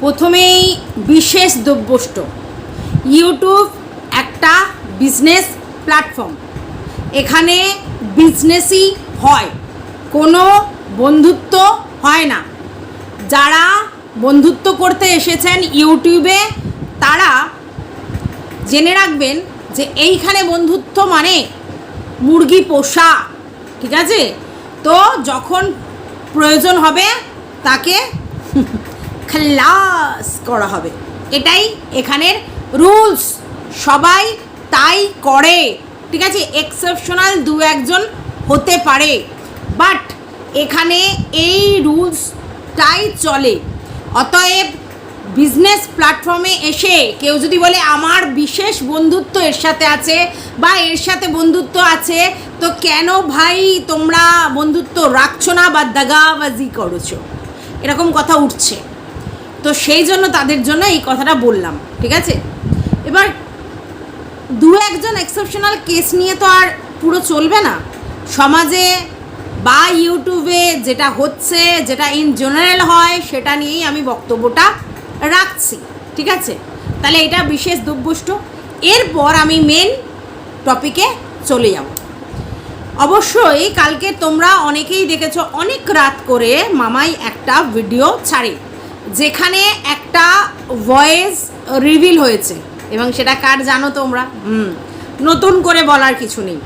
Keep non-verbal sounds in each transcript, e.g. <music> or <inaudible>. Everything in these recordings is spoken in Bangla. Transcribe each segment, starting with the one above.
প্রথমেই বিশেষ দ্রব্যষ্ট ইউটিউব একটা বিজনেস প্ল্যাটফর্ম এখানে বিজনেসই হয়। কোনো বন্ধুত্ব হয় না। যারা বন্ধুত্ব করতে এসেছেন ইউটিউবে তারা জেনে রাখবেন যে এইখানে বন্ধুত্ব মানে মুরগি পোষা, ঠিক আছে? তো যখন প্রয়োজন হবে তাকে খালাস করা হবে। এটাই এখানের রুলস সবাই তাই করে। ঠিক আছে? এক্সেপশনাল দু একজন হতে পারে। বাট এখানে এই রুলসটাই চলে। অতএব বিজনেস প্ল্যাটফর্মে এসে কেউ যদি বলে, আমার বিশেষ বন্ধুত্ব এর সাথে আছে বা এর সাথে বন্ধুত্ব আছে, তো কেন ভাই তোমরা বন্ধুত্ব রাখছো না বা দাগাবাজি করছ? এরকম কথা উঠছে। তো সেই জন্য তাদের জন্য এই কথাটা বললাম, ঠিক আছে? এবার দু একজন এক্সেপশনাল কেস নিয়ে তো আর পুরো চলবে না। সমাজে বা ইউটিউবে যেটা হচ্ছে, যেটা ইন জেনারেল হয়, সেটা নিয়েই আমি বক্তব্যটা রাখছি, ঠিক আছে? তাহলে এটা বিশেষ দুর্বষ্ট। এরপর আমি মেন টপিকে চলে যাব। অবশ্যই কালকে তোমরা অনেকেই দেখেছ, অনেক রাত করে মামাই একটা ভিডিও ছাড়ে। যেখানে একটা ভয়েস রিভিল হয়েছে। এবং সেটা কার জানো তোমরা? হুম। নতুন করে বলার কিছু নেই।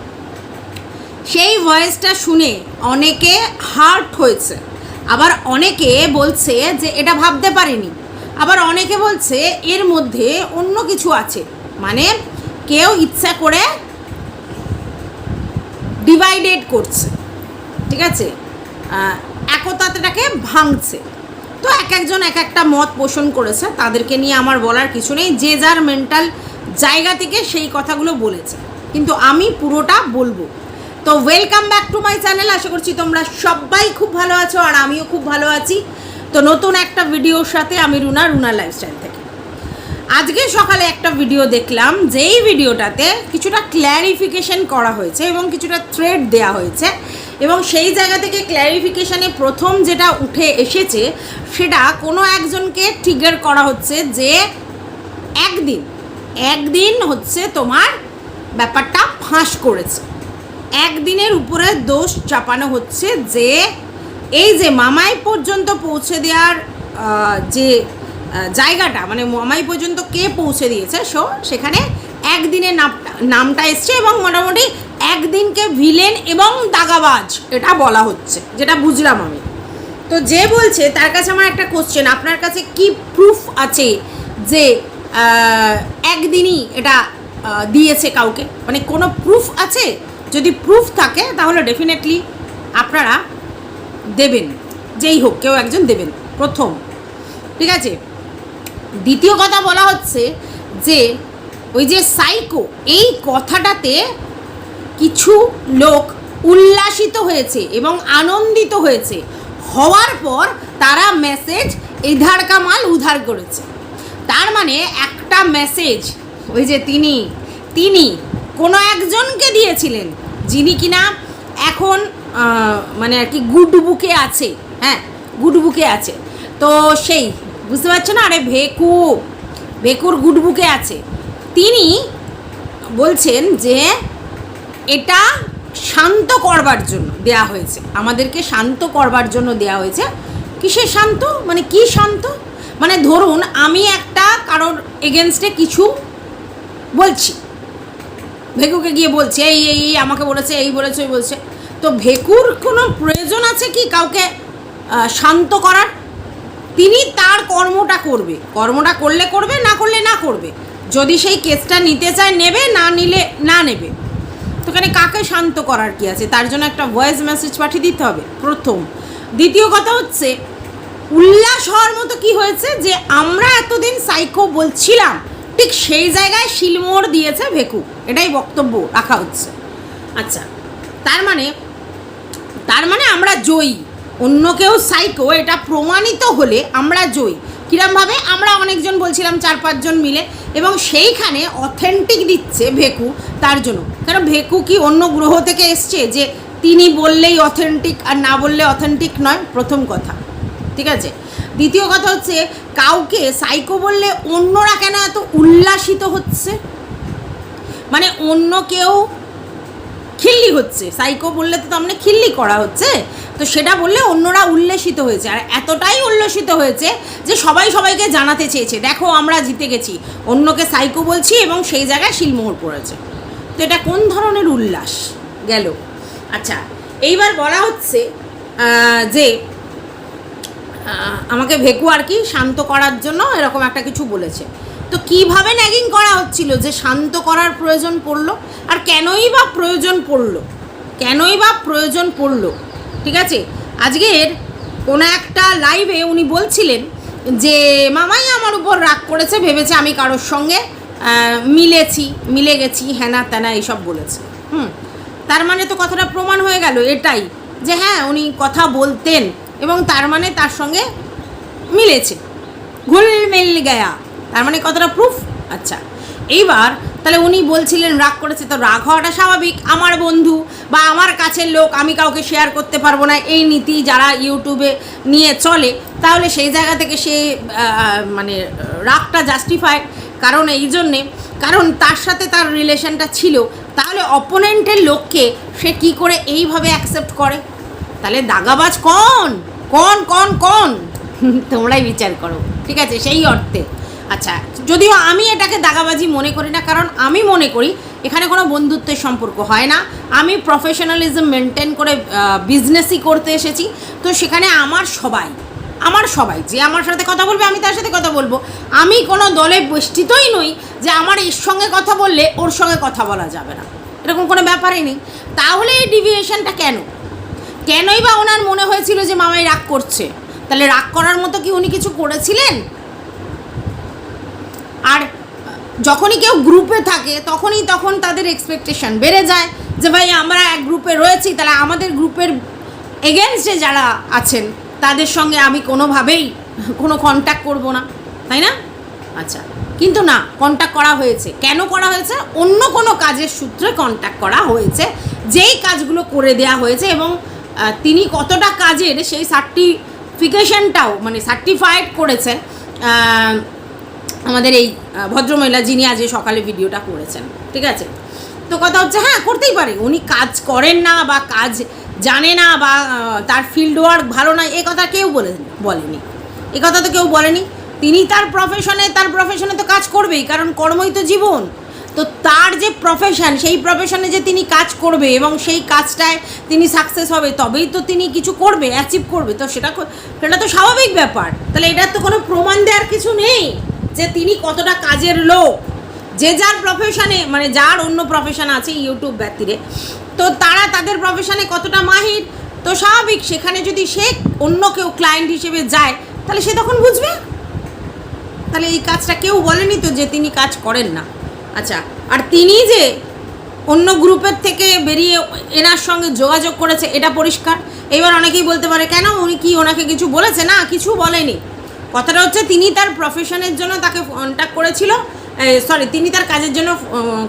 সেই ভয়েসটা শুনে অনেকে হার্ট হয়েছে। আবার অনেকে বলছে যে এটা ভাবতে পারিনি। আবার অনেকে বলছে এর মধ্যে অন্য কিছু আছে। মানে কেউ ইচ্ছা করে ডিভাইডেড করছে। ঠিক আছে? একতাটাকে ভাঙছে। তো এক একজন এক একটা মত পোষণ করেছে। তাদেরকে নিয়ে আমার বলার কিছু নেই। যে যার মেন্টাল জায়গা থেকে সেই কথাগুলো বলেছে। কিন্তু আমি পুরোটা বলব। তো welcome back to my channel আশা করছি তোমরা সবাই খুব ভালো আছো আর আমিও খুব ভালো আছি। তো নতুন একটা ভিডিওর সাথে আমি রুনা রুনা লাইফস্টাইল থেকে। আজকে সকালে একটা ভিডিও দেখলাম, যেই ভিডিওটাতে কিছুটা ক্ল্যারিফিকেশন করা হয়েছে এবং কিছুটা থ্রেড দেয়া হয়েছে। এবং সেই জায়গা থেকে ক্ল্যারিফিকেশানে প্রথম যেটা উঠে এসেছে, সেটা কোনো একজনকে ট্রিগার করা হচ্ছে যে একদিন একদিন হচ্ছে তোমার ব্যাপারটা ফাঁস করেছে। একদিনের উপরে দোষ চাপানো হচ্ছে যে এই যে মামাই পর্যন্ত পৌঁছে দেওয়ার যে জায়গাটা মানে মামাই পর্যন্ত কে পৌঁছে দিয়েছে, সো সেখানে একদিনে নামটা নামটা এসছে এবং মোটামুটি একদিনকে ভিলেন এবং দাগাবাজ, এটা বলা হচ্ছে, যেটা বুঝলাম আমি। তো যে বলছে, তার কাছে আমার একটা কোশ্চেন আপনার কাছে কি প্রুফ আছে যে একদিনই এটা দিয়েছে কাউকে? মানে কোনো প্রুফ আছে? যদি প্রুফ থাকে, তাহলে ডেফিনেটলি আপনারা দেবেন। যেই হোক, কেউ একজন দেবেন, প্রথম। ঠিক আছে? দ্বিতীয় কথা বলা হচ্ছে যে, ওই যে সাইকো এই কথাটাতে কিছু লোক উল্লাসিত হয়েছে এবং আনন্দিত হয়েছে। হওয়ার পর তারা মেসেজ এধার কামাল উধার করেছে। তার মানে একটা মেসেজ ওই যে তিনি তিনি কোনো একজনকে দিয়েছিলেন যিনি কিনা এখন মানে আর কি গুড বুকে আছে হ্যাঁ গুড বুকে আছে। তো সেই, বুঝতে পারছ না? আরে ভেকু, ভেকুর গুড বুকে আছে। তিনি বলছেন যে এটা শান্ত করবার জন্য দেয়া হয়েছে। আমাদেরকে শান্ত করবার জন্য দেয়া হয়েছে। কিসের শান্ত? মানে কি শান্ত? মানে ধরুন, আমি একটা কারোর এগেনস্টে কিছু বলছি। ভেকুকে গিয়ে বলছে, এই এই আমাকে বলেছে, এই বলেছে, ওই বলছে। তো ভেকুর কোনো প্রয়োজন আছে কি কাউকে শান্ত করার? তিনি তার কর্মটা করবে। কর্মটা করলে করবে, না করলে না করবে। যদি সেই কেসটা নিতে চায়, নেবে, না নিলে না নেবে। তো এখানে কাকে শান্ত করার কি আছে? তার জন্য একটা ভয়েস মেসেজ পাঠিয়ে দিতে হবে, প্রথম। দ্বিতীয় কথা হচ্ছে, উল্লাস হওয়ার মতো কি হয়েছে যে আমরা এতদিন সাইকো বলছিলাম, ঠিক সেই জায়গায় শিলমোড় দিয়েছে ভেকু। এটাই বক্তব্য রাখা হচ্ছে। আচ্ছা তার মানে তার মানে আমরা জয়ী। অন্য কেউ সাইকো এটা প্রমাণিত হলে আমরা জয়ী। কিরমভাবে? আমরা অনেকজন বলছিলাম চার পাঁচজন মিলে এবং সেইখানে অথেন্টিক দিচ্ছে ভেকু তার জন্য। কারণ ভেকু কি অন্য গ্রহ থেকে এসছে যে তিনি বললেই অথেন্টিক আর না বললে অথেন্টিক নয়? প্রথম কথা। ঠিক আছে? দ্বিতীয় কথা হচ্ছে, কাউকে সাইকো বললে অন্যরা কেন এত উল্লাসিত হচ্ছে? মানে অন্য কেউ খিল্লি হচ্ছে। সাইকো বললে তো তার মানে খিল্লি করা হচ্ছে। তো সেটা বললে অন্যরা উল্লেসিত হয়েছে। আর এতটাই উল্লসিত হয়েছে যে সবাই সবাইকে জানাতে চেয়েছে, দেখো, আমরা জিতে গেছি। অন্যকে সাইকো বলছি এবং সেই জায়গায় শিলমোহর পড়েছে। তো এটা কোন ধরনের উল্লাস গেল? আচ্ছা এইবার বলা হচ্ছে যে আমাকে ভেকু আর কি শান্ত করার জন্য এরকম একটা কিছু বলেছে। তো কীভাবে ন্যাগিং করা হচ্ছিল? যে শান্ত করার প্রয়োজন পড়ল আর কেনই বা প্রয়োজন পড়ল? কেনই বা প্রয়োজন পড়ল? ঠিক আছে? আজকের কোনো একটা লাইভে উনি বলছিলেন যে, মামাই আমার উপর রাগ করেছে, ভেবেছে আমি কারোর সঙ্গে মিলেছি, মিলে গেছি হ্যানা ত্যানা এইসব বলেছে। হুম। তার মানে তো কথাটা প্রমাণ হয়ে গেল এটাই যে হ্যাঁ উনি কথা বলতেন এবং তার মানে তার সঙ্গে মিলেছে। ঘুল মিল গয়া। তার মানে কতটা প্রুফ আচ্ছা। এইবার তাহলে উনি বলছিলেন, রাগ করেছে তো রাগ হওয়াটা স্বাভাবিক। আমার বন্ধু বা আমার কাছের লোক, আমি কাউকে শেয়ার করতে পারব না। এই নীতি যারা ইউটিউবে নিয়ে চলে, তাহলে সেই জায়গা থেকে সে মানে রাগটা জাস্টিফাইড কারণ এই জন্যে, কারণ তার সাথে তার রিলেশনটা ছিল। তাহলে অপোনেন্টের লোককে সে কি করে এইভাবে অ্যাকসেপ্ট করে? তাহলে দাগাবাজ কন কন কন কন। <laughs> তোমরাই বিচার করো। ঠিক আছে? সেই অর্থে। আচ্ছা যদিও আমি এটাকে দাগাবাজি মনে করি না, কারণ আমি মনে করি এখানে কোনো বন্ধুত্বের সম্পর্ক হয় না। আমি প্রফেশনালিজম মেনটেন করে বিজনেসই করতে এসেছি। তো সেখানে আমার সবাই আমার সবাই যে আমার সাথে কথা বলবে, আমি তার সাথে কথা বলব। আমি কোনো দলে বেষ্টিতই নই যে আমার এর সঙ্গে কথা বললে ওর সঙ্গে কথা বলা যাবে না। এরকম কোনো ব্যাপারই নেই। তাহলে এই ডিভিয়েশনটা কেন? কেনই বা ওনার মনে হয়েছিল যে মামাই রাগ করছে? তাহলে রাগ করার মতো কি উনি কিছু করেছিলেন? আর যখনই কেউ গ্রুপে থাকে, তখনই তখন তাদের এক্সপেকটেশন বেড়ে যায় যে ভাই আমরা এক গ্রুপে রয়েছি, তাহলে আমাদের গ্রুপের এগেনস্টে যারা আছেন, তাদের সঙ্গে আমি কোনোভাবেই কোনো কন্ট্যাক্ট করব না, তাই না? আচ্ছা কিন্তু না কন্ট্যাক্ট করা হয়েছে। কেন করা হয়েছে? অন্য কোনো কাজের সূত্রে কন্ট্যাক্ট করা হয়েছে, যেই কাজগুলো করে দেয়া হয়েছে এবং তিনি কতটা কাজের সেই সার্টিফিকেশনটাও মানে সার্টিফাইড করেছে আমাদের এই ভদ্রমহিলা যিনি আজ সকালে ভিডিওটা করেছেন, ঠিক আছে? তো কথা হচ্ছে হ্যাঁ করতেই পারে। উনি কাজ করেন না বা কাজ জানে না বা তার ফিল্ড ওয়ার্ক ভালো না এ কথা কেউ বলে, বলেনি। এ কথা তো কেউ বলেনি। তিনি তার প্রফেশনে তার প্রফেশনে তো কাজ করবেই, কারণ কর্মই তো জীবন। তো তার যে প্রফেশন সেই প্রফেশনে যে তিনি কাজ করবে এবং সেই কাজটায় তিনি সাকসেস হবে, তবেই তো তিনি কিছু করবে অ্যাচিভ করবে। তো সেটা সেটা তো স্বাভাবিক ব্যাপার। তাহলে এটার তো কোনো প্রমাণ দেওয়ার কিছু নেই। যে তিনি কতটা কাজের লোক, যে যার প্রফেশনে মানে যার অন্য প্রফেশন আছে ইউটিউব ব্যতিরে তো তারা তাদের প্রফেশনে কতটা মাহির, তো স্বাভাবিক সেখানে যদি সে অন্য কেউ ক্লায়েন্ট হিসেবে যায়, তাহলে সে তখন বুঝবে? তাহলে এই কাজটা কেউ বলেনি তো যে তিনি কাজ করেন না। আচ্ছা আর তিনি যে অন্য গ্রুপের থেকে বেরিয়ে এনার সঙ্গে যোগাযোগ করেছে, এটা পরিষ্কার। এবার অনেকেই বলতে পারে, কেন উনি কি ওনাকে কিছু বলেছে? না, কিছু বলেনি। কথাটা হচ্ছে তিনি তার প্রফেশনের জন্য তাকে কন্ট্যাক্ট করেছিল সরি তিনি তার কাজের জন্য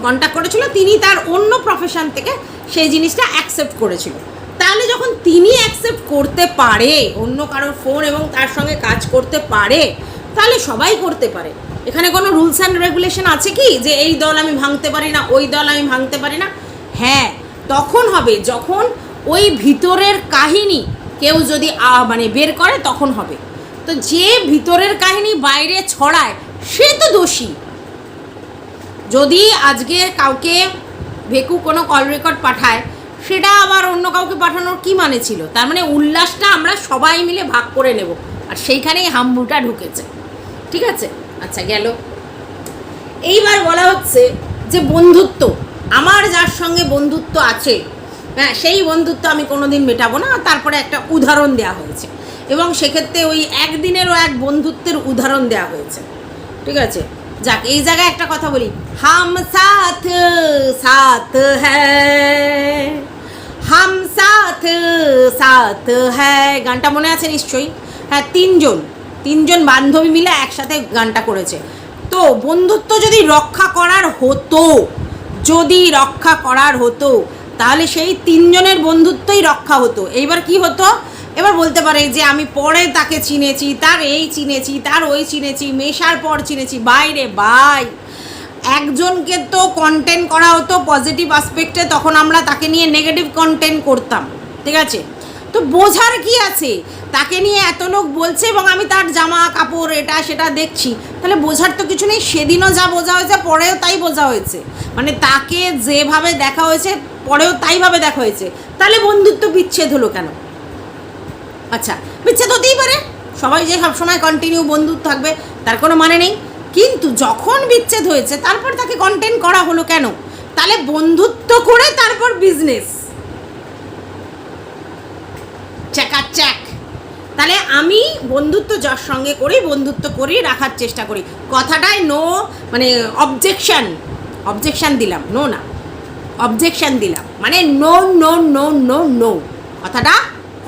কন্ট্যাক্ট করেছিল, তিনি তার অন্য প্রফেশন থেকে সেই জিনিসটা অ্যাকসেপ্ট করেছিল। তাহলে যখন তিনি অ্যাকসেপ্ট করতে পারে, অন্য কারোর ফোন এবং তার সঙ্গে কাজ করতে পারে, তাহলে সবাই করতে পারে। এখানে কোনো রুলস অ্যান্ড রেগুলেশন আছে কি? যে এই দল আমি ভাঙতে পারি না, ওই দল আমি ভাঙতে পারি না? হ্যাঁ তখন হবে, যখন ওই ভিতরের কাহিনী কেউ যদি মানে বের করে, তখন হবে। তো যে ভিতরের কাহিনী বাইরে ছড়ায়, সে তো দোষী। যদি আজকে কাউকে ভেকু কোনো কল রেকর্ড পাঠায়, সেটা আবার অন্য কাউকে পাঠানোর কি মানে ছিল? তার মানে উল্লাসটা আমরা সবাই মিলে ভাগ করে নেব, আর সেইখানেই হাম্বুটা ঢুকেছে। ঠিক আছে? আচ্ছা গেল। এইবার বলা হচ্ছে যে বন্ধুত্ব, আমার যার সঙ্গে বন্ধুত্ব আছে হ্যাঁ সেই বন্ধুত্ব আমি কোনোদিন মেটাবো না তারপরে একটা উদাহরণ দেওয়া হয়েছে। এবং সেক্ষেত্রে ওই একদিনেরও এক বন্ধুত্বের উদাহরণ দেওয়া হয়েছে। ঠিক আছে? যাক, এই জায়গায় একটা কথা বলি। হাম সাথ সাথ হ্যাঁ। হাম সাথ সাথ হ্যাঁ। গানটা মনে আছে নিশ্চয়ই? হ্যাঁ তিনজন। তিনজন বান্ধবী মিলে একসাথে গানটা করেছে। তো বন্ধুত্ব যদি রক্ষা করার হতো, যদি রক্ষা করার হতো, তাহলে সেই তিনজনের বন্ধুত্বই রক্ষা হতো। এইবার কি হতো? এবার বলতে পারে যে আমি পরে তাকে চিনেছি, তার এই চিনেছি, তার ওই চিনেছি, মেশার পর চিনেছি। বাইরে বাই। একজনকে তো কন্টেন্ট করা হতো পজিটিভ আসপেক্টে তখন আমরা তাকে নিয়ে নেগেটিভ কন্টেন্ট করতাম, ঠিক আছে? তো বোঝার কি আছে? তাকে নিয়ে এত লোক বলছে এবং আমি তার জামা কাপড় এটা সেটা দেখছি। তাহলে বোঝার তো কিছু নেই, সেদিনও যা বোঝা হয়েছে, পরেও তাই বোঝা হয়েছে। মানে তাকে যেভাবে দেখা হয়েছে, পরেও তাইভাবে দেখা হয়েছে। তাহলে বন্ধুত্ব বিচ্ছেদ হলো কেন? আচ্ছা বিচ্ছেদ হতেই পারে। সবাই যে সবসময় কন্টিনিউ বন্ধু থাকবে, তার কোনো মানে নেই। কিন্তু যখন বিচ্ছেদ হয়েছে, তারপর তাকে কন্টেন্ট করা হলো কেন? তাহলে বন্ধুত্ব করে তারপর বিজনেস চ্যাক তাহলে আমি বন্ধুত্ব যার সঙ্গে করি, বন্ধুত্ব করেই রাখার চেষ্টা করি। কথাটায় নো মানে অবজেকশন অবজেকশান দিলাম নো না। অবজেকশন দিলাম। মানে no no no no no কথাটা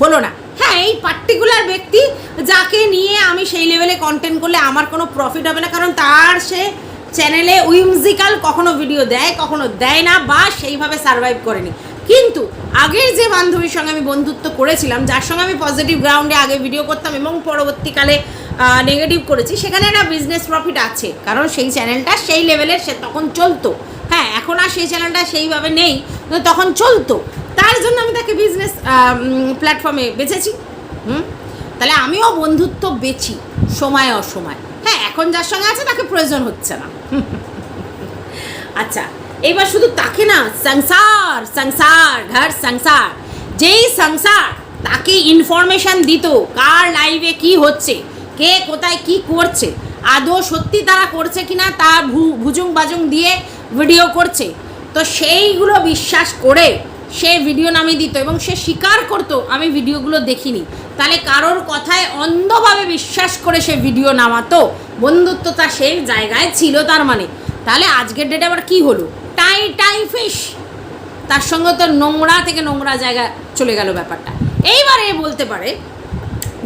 হলো না। হ্যাঁ এই পার্টিকুলার ব্যক্তি যাকে নিয়ে আমি সেই লেভেলে কন্টেন্ট করলে আমার কোনো প্রফিট হবে না, কারণ তার সে চ্যানেলে উইমজিক্যাল কখনো ভিডিও দেয়, কখনো দেয় না বা সেইভাবে সার্ভাইভ করেনি। কিন্তু আগের যে বান্ধবীর সঙ্গে আমি বন্ধুত্ব করেছিলাম, যার সঙ্গে আমি পজিটিভ গ্রাউন্ডে আগে ভিডিও করতাম এবং পরবর্তীকালে নেগেটিভ করেছি, সেখানে একটা বিজনেস প্রফিট আছে, কারণ সেই চ্যানেলটা সেই লেভেলের সে তখন চলতো। হ্যাঁ এখন আর সেই চ্যানেলটা সেইভাবে নেই তখন চলতো। তার জন্য আমি তাকে বিজনেস প্ল্যাটফর্মে বেছেছি হুম? তাহলে আমিও বন্ধুত্ব বেছি সময় অসময়। হ্যাঁ এখন যার সঙ্গে আছে তাকে প্রয়োজন হচ্ছে না। <laughs> আচ্ছা এবার শুধু তাকে না, সংসার সংসার, ঘর সংসার। যেই সংসার তাকে ইনফরমেশন দিত, কার লাইভে কি হচ্ছে, কে কোথায় কি করছে, আদৌ সত্যি তারা করছে কি না তা ভুজুং বাজুং দিয়ে ভিডিও করছে। তো সেইগুলো বিশ্বাস করে সে ভিডিও নামিয়ে দিত এবং সে স্বীকার করতো, আমি ভিডিওগুলো দেখিনি। তাহলে কারোর কথায় অন্ধভাবে বিশ্বাস করে সে ভিডিও নামাতো বন্ধুত্বতা সেই জায়গায় ছিল তার মানে। তাহলে আজকের ডেটে আবার কি হলো? টাই টাই ফিশ তার সঙ্গে তো নোংরা থেকে নোংরা জায়গা চলে গেল ব্যাপারটা। এইবারে বলতে পারে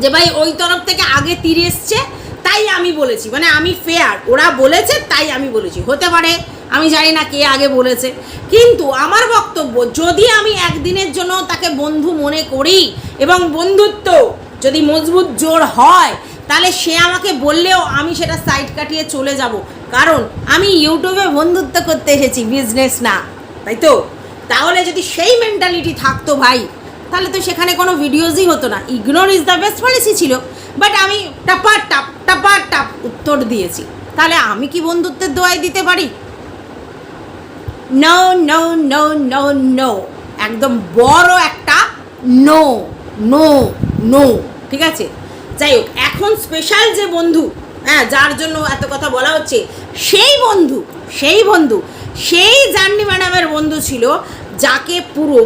যে ভাই, ওই তরফ থেকে আগে তীর এসছে, তাই আমি বলেছি। মানে আমি ফেয়ার ওরা বলেছে, তাই আমি বলেছি। হতে পারে আমি জানি না কে আগে বলেছে। কিন্তু আমার বক্তব্য, যদি আমি একদিনের জন্য তাকে বন্ধু মনে করি এবং বন্ধুত্ব যদি মজবুত জোর হয়, তাহলে সে আমাকে বললেও আমি সেটা সাইড কাটিয়ে চলে যাব। কারণ আমি ইউটিউবে বন্ধুত্ব করতে এসেছি বিজনেস না, তাই তো? তাহলে যদি সেই মেন্টালিটি থাকতো ভাই, তাহলে তো সেখানে কোনো ভিডিওজই হতো না। Ignore is the best policy ছিল বাট আমি টাপা টাপ টাপা টাপ উত্তর দিয়েছি। তাহলে আমি কি বন্ধুত্বের দোয়াই দিতে পারি? No no no no no একদম বড় একটা নো নো নো ঠিক আছে? যাই হোক এখন স্পেশাল যে বন্ধু হ্যাঁ যার জন্য এত কথা বলা হচ্ছে, সেই বন্ধু সেই বন্ধু, সেই জার্নি ম্যাডামের বন্ধু ছিল যাকে পুরো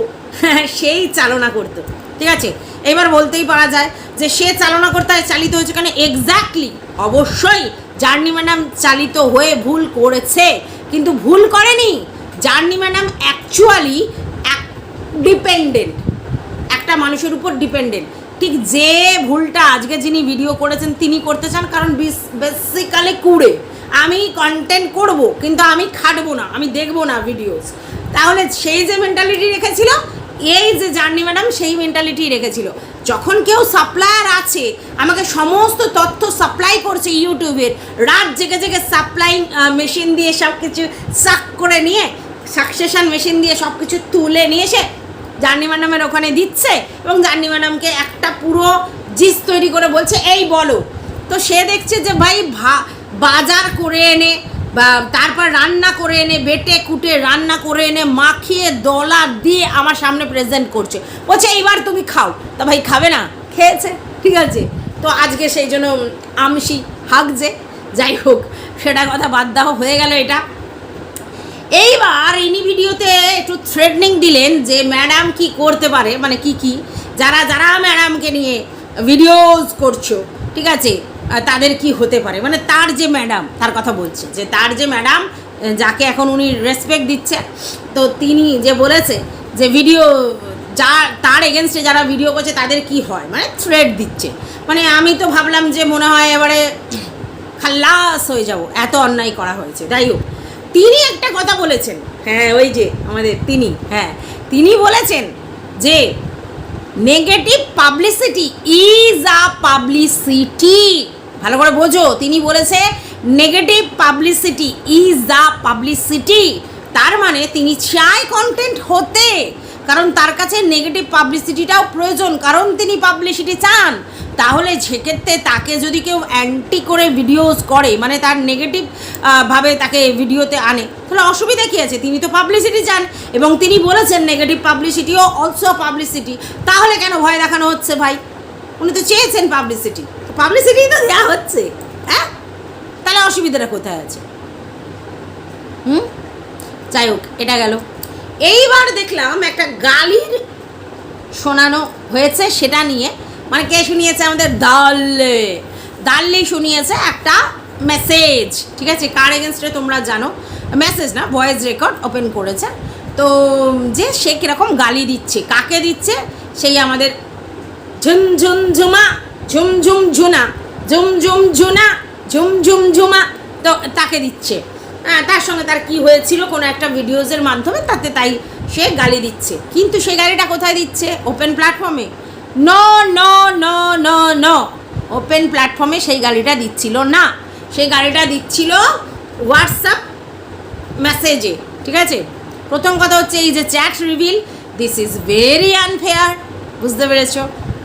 সেই চালনা করতো। ঠিক আছে? এবার বলতেই পারা যায় যে সে চালনা করতে চালিত হয়েছে কেন? এক্স্যাক্টলি অবশ্যই জার্নি ম্যাডাম চালিত হয়ে ভুল করেছে। কিন্তু ভুল করেনি। Journey madam actually dependent. একটা মানুষের উপর ডিপেন্ডেন্ট। ঠিক যে ভুলটা আজকে যিনি ভিডিও করেছেন, তিনি করতে চান, কারণ বেসিক্যালি কুড়ে। আমি কন্টেন্ট করব, কিন্তু আমি খাটবো না, আমি দেখব না ভিডিওস তাহলে সেই যে মেন্টালিটি রেখেছিল, এই যে জার্নি ম্যাডাম, সেই মেন্টালিটি রেখেছিল। যখন কেউ সাপ্লায়ার আছে, আমাকে সমস্ত তথ্য সাপ্লাই করছে ইউটিউবের, রাত জেগে জেগে সাপ্লাই মেশিন দিয়ে সব কিছু সাক করে নিয়ে সাকসেশন মেশিন দিয়ে সব কিছু তুলে নিয়ে এসে জার্নি ম্যাডামের ওখানে দিচ্ছে এবং জার্নি ম্যাডামকে একটা পুরো জিস তৈরি করে বলছে এই বলো তো সে দেখছে যে ভাই বাজার করে এনে বা তারপর রান্না করে এনে বেটে কুটে রান্না করে এনে মাখিয়ে দলা দিয়ে আমার সামনে প্রেজেন্ট করছে বলছে এইবার তুমি খাও তা ভাই খাবে না খেয়েছে ঠিক আছে তো আজকে সেই জন্য আমসি হাগছে যাই হোক সেটা কথা বাদ দাও হয়ে গেল এটা এইবার ইনি ভিডিওতে একটু থ্রেডনিং দিলেন যে ম্যাডাম কি করতে পারে মানে কি কি? যারা যারা ম্যাডামকে নিয়ে ভিডিওস করছ, ঠিক আছে? তাদের কি হতে পারে? মানে তার যে ম্যাডাম তার কথা বলছে, যে তার যে ম্যাডাম যাকে এখন উনি রেসপেক্ট দিচ্ছে, তো তিনি যে বলেছে যে ভিডিও যা, তার এগেনস্টে যারা ভিডিও করছে, তাদের কি হয়? মানে থ্রেড দিচ্ছে। মানে আমি তো ভাবলাম যে মনে হয় এবারে খাল্লাস হয়ে যাব, এত অন্যায় করা হয়েছে। যাই হোক তিনি একটা কথা বলেছেন। হ্যাঁ ওই যে আমাদের তিনি হ্যাঁ। তিনি বলেছেন যে negative publicity is a publicity ভালো করে বোঝো, তিনি বলেছে negative publicity is a publicity তার মানে তিনি চায় কন্টেন্ট হতে। কারণ তার কাছে নেগেটিভ পাবলিসিটিটাও প্রয়োজন, কারণ তিনি পাবলিসিটি চান। তাহলে সেক্ষেত্রে তাকে যদি কেউ অ্যান্টি করে ভিডিওস করে মানে তার নেগেটিভ ভাবে তাকে ভিডিওতে আনে, তাহলে অসুবিধা কী আছে? তিনি তো পাবলিসিটি চান, এবং তিনি বলেছেন নেগেটিভ পাবলিসিটিও অলসো পাবলিসিটি তাহলে কেন ভয় দেখানো হচ্ছে ভাই? উনি তো চেয়েছেন পাবলিসিটি পাবলিসিটি তো দেওয়া হচ্ছে হ্যাঁ? তাহলে অসুবিধাটা কোথায় আছে? হুম? যাই হোক, এটা গেল। এইবার দেখলাম একটা গালির শোনানো হয়েছে সেটা নিয়ে। মানে কে শুনিয়েছে আমাদের? দাল্লে। দাল্লি শুনিয়েছে একটা মেসেজ ঠিক আছে? কার এগেনস্টে তোমরা জানো? মেসেজ না ভয়েস রেকর্ড ওপেন করেছে। তো, যে সে কীরকম গালি দিচ্ছে, কাকে দিচ্ছে? সেই আমাদের ঝুমঝুম ঝুমা ঝুমঝুম ঝুনা ঝুমঝুম ঝুনা ঝুমঝুম ঝুমা তো তাকে দিচ্ছে। তার সঙ্গে তার কি হয়েছিল কোনো একটা ভিডিওজের মাধ্যমে, তাতে তাই সে গালি দিচ্ছে। কিন্তু সেই গালিটা কোথায় দিচ্ছে? ওপেন প্ল্যাটফর্মে ন ন ন ন ন ওপেন প্ল্যাটফর্মে সেই গালিটা দিচ্ছিল না। সেই গালিটা দিচ্ছিল হোয়াটসঅ্যাপ মেসেজে ঠিক আছে? প্রথম কথা হচ্ছে এই যে chat reveal this is very unfair বুঝতে পেরেছ?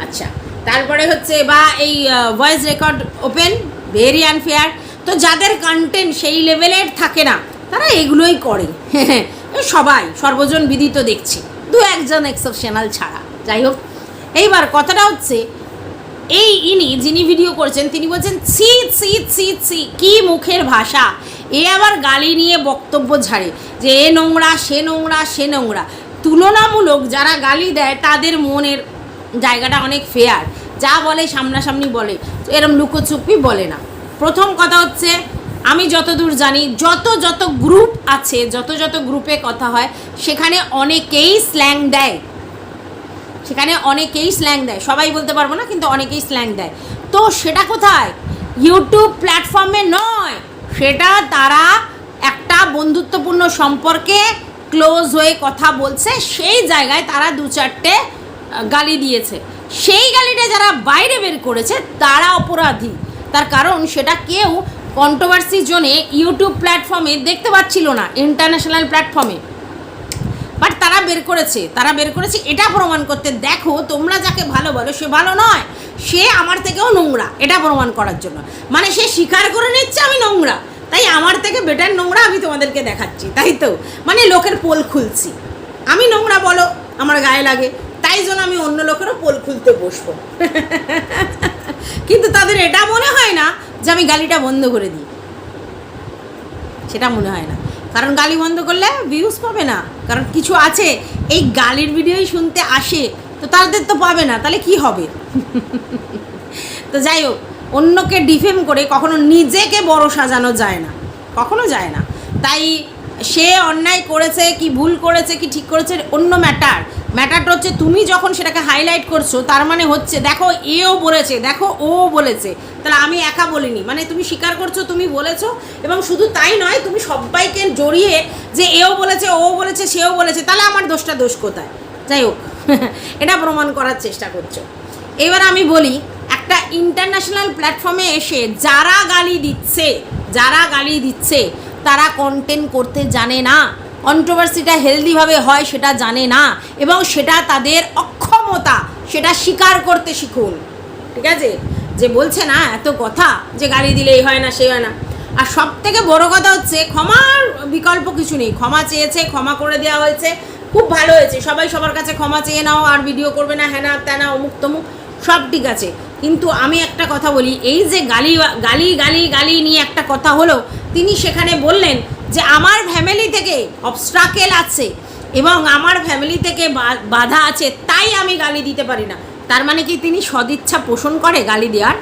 আচ্ছা তারপরে হচ্ছে বা এই voice record open very unfair তো যাদের কন্টেন্ট সেই লেভেলের থাকে না, তারা এগুলোই করে। <laughs> সবাই, সর্বজন বিদিত দেখছি। দু একজন এক্সেপশনাল ছাড়া। যাই হোক, এইবার কথাটা হচ্ছে, এই ইনি যিনি ভিডিও করছেন, তিনি বলছেন, ছি ছি ছি ছি, কি মুখের ভাষা? এ আবার গালি নিয়ে বক্তব্য ঝাড়ে যে, এ নোংরা, সে নোংরা সে নোংরা। তুলনামূলক যারা গালি দেয়, তাদের মনের জায়গাটা অনেক ফেয়ার যা বলে সামনাসামনি বলে। এরম লুকোচুপি বলে না। প্রথম কথা হচ্ছে, আমি যতদূর জানি, যত যত গ্রুপ আছে, যত যত গ্রুপে কথা হয়, সেখানে অনেকেই স্ল্যাং দেয়। সেখানে অনেকেই স্ল্যাং দেয়। সবাই বলতে পারব না, কিন্তু অনেকেই স্ল্যাং দেয়। তো সেটা কোথায়? ইউটিউব প্ল্যাটফর্মে নয়। সেটা তারা একটা বন্ধুত্বপূর্ণ সম্পর্কে ক্লোজ হয়ে কথা বলছে, সেই জায়গায় তারা দু চারটে গালি দিয়েছে। সেই গালিটা যারা বাইরে বের করেছে, তারা অপরাধী। তার কারণ সেটা কেউ কন্ট্রোভার্সি জোনে ইউটিউব প্ল্যাটফর্মে দেখতে পাচ্ছিল না ইন্টারন্যাশনাল প্ল্যাটফর্মে বাট তারা বের করেছে, তারা বের করেছে, এটা প্রমাণ করতে দেখো, তোমরা যাকে ভালো বলো, সে ভালো নয়। সে আমার থেকেও নোংরা, এটা প্রমাণ করার জন্য। মানে সে স্বীকার করে নিচ্ছে আমি নোংরা। তাই আমার থেকে বেটার নোংরা আমি তোমাদেরকে দেখাচ্ছি, তাই তো? মানে লোকের পোল খুলছি। আমি নোংরা বলো, আমার গায়ে লাগে। তাই জন্য আমি অন্য লোকেরও পোল খুলতে বসবো। কিন্তু তাদের এটা মনে হয় না যে আমি গালিটা বন্ধ করে দিই। সেটা মনে হয় না। কারণ গালি বন্ধ করলে ভিউজ পাবে না। কারণ কিছু আছে, এই গালির ভিডিওই শুনতে আসে, তো তাদের তো পাবে না, তাহলে কি হবে? তো যাই হোক, অন্যকে ডিফেম করে কখনো নিজেকে বড় সাজানো যায় না। কখনো যায় না। তাই সে অন্যায় করেছে, কি ভুল করেছে, কি ঠিক করেছে অন্য ম্যাটার ম্যাটারটা হচ্ছে তুমি যখন সেটাকে হাইলাইট করছ, তার মানে হচ্ছে, দেখো, এও বলেছে, দেখো ও বলেছে। তাহলে আমি একা বলিনি। মানে তুমি স্বীকার করছ, তুমি বলেছ, এবং শুধু তাই নয়, তুমি সবাইকে জড়িয়ে যে এও বলেছে ও বলেছে, সেও বলেছে, তাহলে আমার দোষটা দোষ কোথায়? যাই হোক, <laughs> এটা প্রমাণ করার চেষ্টা করছ। এবার আমি বলি, একটা ইন্টারন্যাশনাল প্ল্যাটফর্মে এসে যারা গালি দিচ্ছে, যারা গালি দিচ্ছে, তারা কন্টেন্ট করতে জানে না। কন্ট্রোভার্সিটা হেলদিভাবে হয় সেটা জানে না এবং সেটা তাদের অক্ষমতা সেটা স্বীকার করতে শিখুন। ঠিক আছে? যে বলছে না, এত কথা যে গালি দিলেই হয় না সে হয় না। আর সব থেকে বড় কথা হচ্ছে, ক্ষমার বিকল্প কিছু নেই। ক্ষমা চেয়েছে, ক্ষমা করে দেওয়া হয়েছে। খুব ভালো হয়েছে। সবাই সবার কাছে ক্ষমা চেয়ে নাও, আর ভিডিও করবে না, হ্যানা, ত্যানা, অমুক তমুক, সব ঠিক আছে। কিন্তু আমি একটা কথা বলি, এই যে গালি গালি গালি গালি নিয়ে একটা কথা হলো, তিনি সেখানে বললেন যে আমার ফ্যামিলি থেকে অবস্ট্রাকেল আছে এবং আমার ফ্যামিলি থেকে বাধা আছে, তাই আমি গালি দিতে পারি না। তার মানে কি তিনি সদিচ্ছা পোষণ করে গালি দেওয়ার?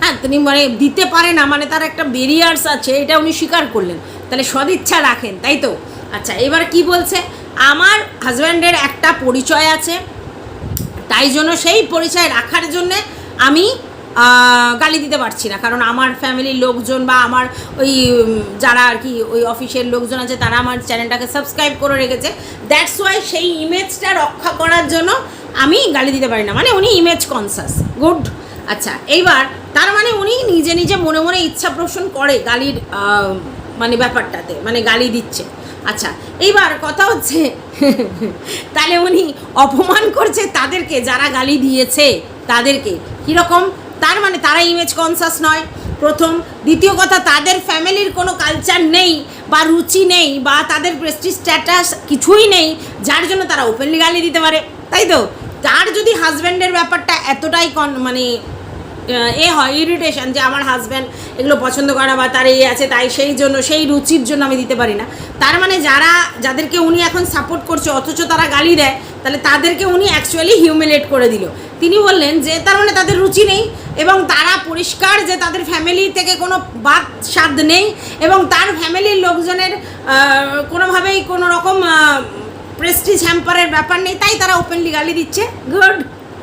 হ্যাঁ তিনি মানে দিতে পারে না মানে তার একটা বেরিয়ার্স আছে, এটা উনি স্বীকার করলেন। তাহলে সদিচ্ছা রাখেন, তাই তো? আচ্ছা এবার কি বলছে? আমার হাজব্যান্ডের একটা পরিচয় আছে, তাই জন্য সেই পরিচয় রাখার জন্যে আমি গালি দিতে পারছি না। কারণ আমার ফ্যামিলির লোকজন বা আমার ওই যারা আর কি ওই অফিসের লোকজন আছে, তারা আমার চ্যানেলটাকে সাবস্ক্রাইব করে রেখেছে। দ্যাটস ওয়াই সেই ইমেজটা রক্ষা করার জন্য আমি গালি দিতে পারি না। মানে উনি ইমেজ কনসাস গুড আচ্ছা এইবার তার মানে উনি নিজে নিজে মনে মনে ইচ্ছা পোষণ করে গালির মানে ব্যাপারটাতে মানে গালি দিচ্ছে। আচ্ছা এইবার কথা হচ্ছে, তাহলে উনি অপমান করছে তাদেরকে, যারা গালি দিয়েছে তাদেরকে। কীরকম? তার মানে তারা ইমেজ কনসাস নয়। প্রথম। দ্বিতীয় কথা, তাদের ফ্যামিলির কোনো কালচার নেই বা রুচি নেই বা তাদের প্রেস্টিজ স্ট্যাটাস কিছুই নেই, যার জন্য তারা ওপেনলি গালি দিতে পারে। তাই তো? তার যদি হাজব্যান্ডের ব্যাপারটা এতটাই কন মানে এ হয় ইরিটেশন যে আমার হাজব্যান্ড এগুলো পছন্দ করে বা তার এই আছে, তাই সেই জন্য, সেই রুচির জন্য আমি দিতে পারি না। তার মানে যারা, যাদেরকে উনি এখন সাপোর্ট করছে, অথচ তারা গালি দেয়, তাহলে তাদেরকে উনি অ্যাকচুয়ালি হিউমিলেট করে দিল। তিনি বললেন যে, তার মানে তাদের রুচি নেই, এবং তারা পরিষ্কার যে তাদের ফ্যামিলি থেকে কোনো বাদ স্বাদ নেই, এবং তার ফ্যামিলির লোকজনের কোনোভাবেই কোনো রকম প্রেস্টিজ হ্যাম্পারের ব্যাপার নেই, তাই তারা ওপেনলি গালি দিচ্ছে। গুড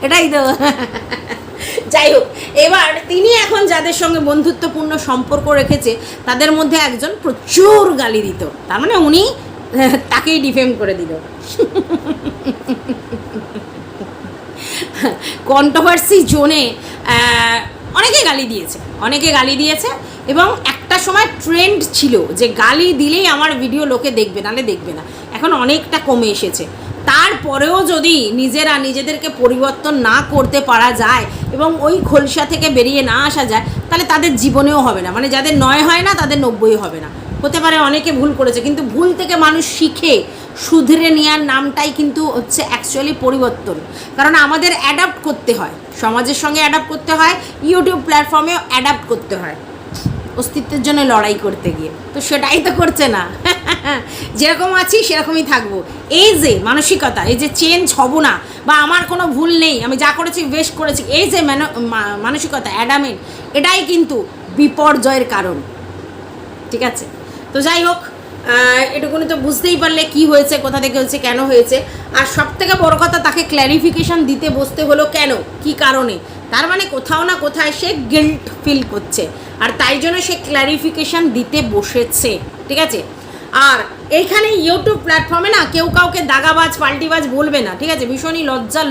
এটাই তো। <laughs> যাই হোক এবার তিনি এখন যাদের সঙ্গে বন্ধুত্বপূর্ণ সম্পর্ক রেখেছে, তাদের মধ্যে একজন প্রচুর গালি দিত। তার মানে উনি তাকেই ডিফেম করে দিল কন্ট্রোভার্সি জোনে অনেকে গালি দিয়েছে, অনেকে গালি দিয়েছে, এবং একটা সময় ট্রেন্ড ছিল যে গালি দিলেই আমার ভিডিও লোকে দেখবে, নাহলে দেখবে না। এখন অনেকটা কমে এসেছে। তারপরেও যদি নিজেরা নিজেদেরকে পরিবর্তন না করতে পারা যায় এবং ওই খোলসা থেকে বেরিয়ে না আসা যায়, তাহলে তাদের জীবনেও হবে না। মানে যাদের নয় হয় না, তাদের নব্বই হবে না। হতে পারে অনেকে ভুল করেছে, কিন্তু ভুল থেকে মানুষ শিখে শুধরে নেওয়ার নামটাই কিন্তু হচ্ছে অ্যাকচুয়ালি পরিবর্তন। কারণ আমাদের অ্যাডাপ্ট করতে হয়, সমাজের সঙ্গে অ্যাডাপ্ট করতে হয় ইউটিউব প্ল্যাটফর্মেও অ্যাডাপ্ট করতে হয়। অস্তিত্বের জন্য লড়াই করতে গিয়ে। তো সেটাই তো করছে না। যেরকম আছি, সেরকমই থাকব। এই যে মানসিকতা, এই যে চেঞ্জ হব না, বা আমার কোনো ভুল নেই, আমি যা করেছি বেশ করেছি, এই যে মানসিকতা অ্যাডামেন্ট এটাই কিন্তু বিপর্যয়ের কারণ। ঠিক আছে? তো যাই হোক এটুকুনি তো বুঝতেই পারলে কি হয়েছে, কোথা থেকে হয়েছে, কেন হয়েছে। আর সব থেকে বড় কথা, তাকে ক্ল্যারিফিকেশন দিতে বসতে হলো কেন? কি কারণে? তার মানে কোথাও না কোথায় সে গিল্ট ফিল করছে। আর তাই জন্য সে ক্ল্যারিফিকেশন দিতে বসেছে, ঠিক আছে? আর এইখানে ইউটিউব প্ল্যাটফর্মে না কেউ কাউকে দাগাবাজ, পাল্টিবাজ বলবে না, ঠিক আছে? ভীষণই লজ্জা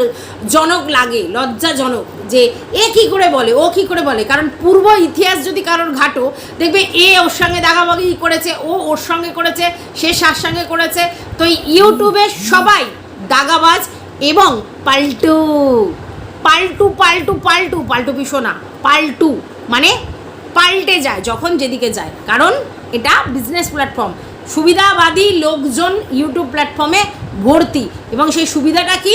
জনক লাগে, লজ্জাজনক যে এ কি করে বলে, ও কি করে বলে? কারণ পূর্ব ইতিহাস যদি কারোর ঘাটো, দেখবে এ ওর সঙ্গে দাগাবাগি করেছে, ও ওর সঙ্গে করেছে, সে সার সঙ্গে করেছে। তো ইউটিউবে সবাই দাগাবাজ এবং পাল্টু পাল্টু পাল্টু পাল্টু পাল্টু পিসো না, পাল্টু মানে পাল্টে যায়, যখন যেদিকে যায়। কারণ এটা বিজনেস প্ল্যাটফর্ম সুবিধাবাদী লোকজন ইউটিউব প্ল্যাটফর্মে ভর্তি। এবং সেই সুবিধাটা কি?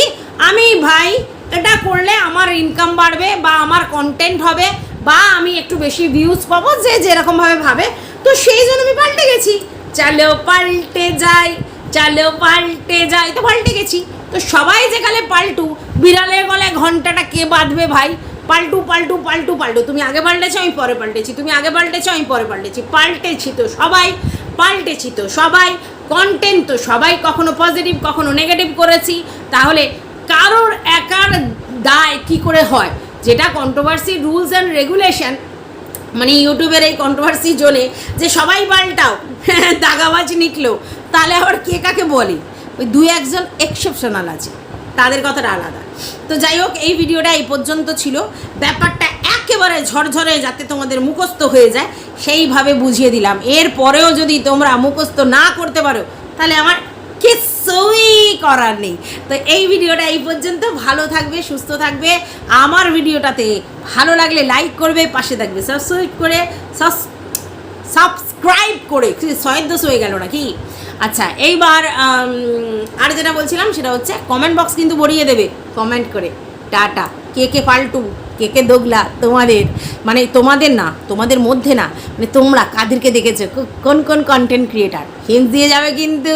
আমি ভাই, এটা করলে আমার ইনকাম বাড়বে বা আমার কন্টেন্ট হবে বা আমি একটু বেশি ভিউজ পাবো, যে যেরকমভাবে ভাবে তো সেই জন্য আমি পাল্টে গেছি। চালেও পাল্টে যাই চালো পাল্টে যাই তো পাল্টে গেছি। তো সবাই যেখানে পাল্টু, বিড়ালের গলায় ঘন্টাটা কে বাঁধবে ভাই? পাল্টু পাল্টু পাল্টু পাল্টু। তুমি আগে পাল্টেছো, আমি পরে পাল্টেছি। তুমি আগে পাল্টেছো, আমি পরে পাল্টেছি। পাল্টেছি তো সবাই, পাল্টেছি তো সবাই কন্টেন্ট তো সবাই কখনো পজিটিভ কখনো নেগেটিভ করেছি। তাহলে কারোর একার দায় কি করে হয়? যেটা কন্ট্রোভার্সি রুলস অ্যান্ড রেগুলেশন মানে ইউটিউবের এই কন্ট্রোভার্সি জোনে যে সবাই পাল্টাও, <laughs> দাগাবাজ নিকলো তাহলে আবার কে কাকে বলে? ওই দু একজন এক্সেপশনাল আছে। তাদের কথাটা আলাদা। তো যাই হোক, এই ভিডিওটা এই পর্যন্ত ছিল। ব্যাপারটা একেবারে ঝরঝরে যাতে তোমাদের মুখস্থ হয়ে যায়, সেইভাবে বুঝিয়ে দিলাম। এর পরেও যদি তোমরা মুখস্থ না করতে পারো, তাহলে আমার কিছুই করার নেই। তো এই ভিডিওটা এই পর্যন্ত। ভালো থাকবে, সুস্থ থাকবে। আমার ভিডিওটাতে ভালো লাগলে লাইক করবে, পাশে থাকবে সাবস্ক্রাইব করে সাবস্ক্রাইব করে। দোষ হয়ে গেল নাকি? আচ্ছা এইবার আর যেটা বলছিলাম সেটা হচ্ছে কমেন্ট বক্স কিন্তু ভরিয়ে দেবে কমেন্ট করে। টাটা। কে কে পাল্টু? কে কে দোগলা? তোমাদের মানে তোমাদের না, তোমাদের মধ্যে না মানে তোমরা কাদেরকে দেখেছ? কোন কোন কন্টেন্ট ক্রিয়েটার হিন্স দিয়ে যাবে কিন্তু।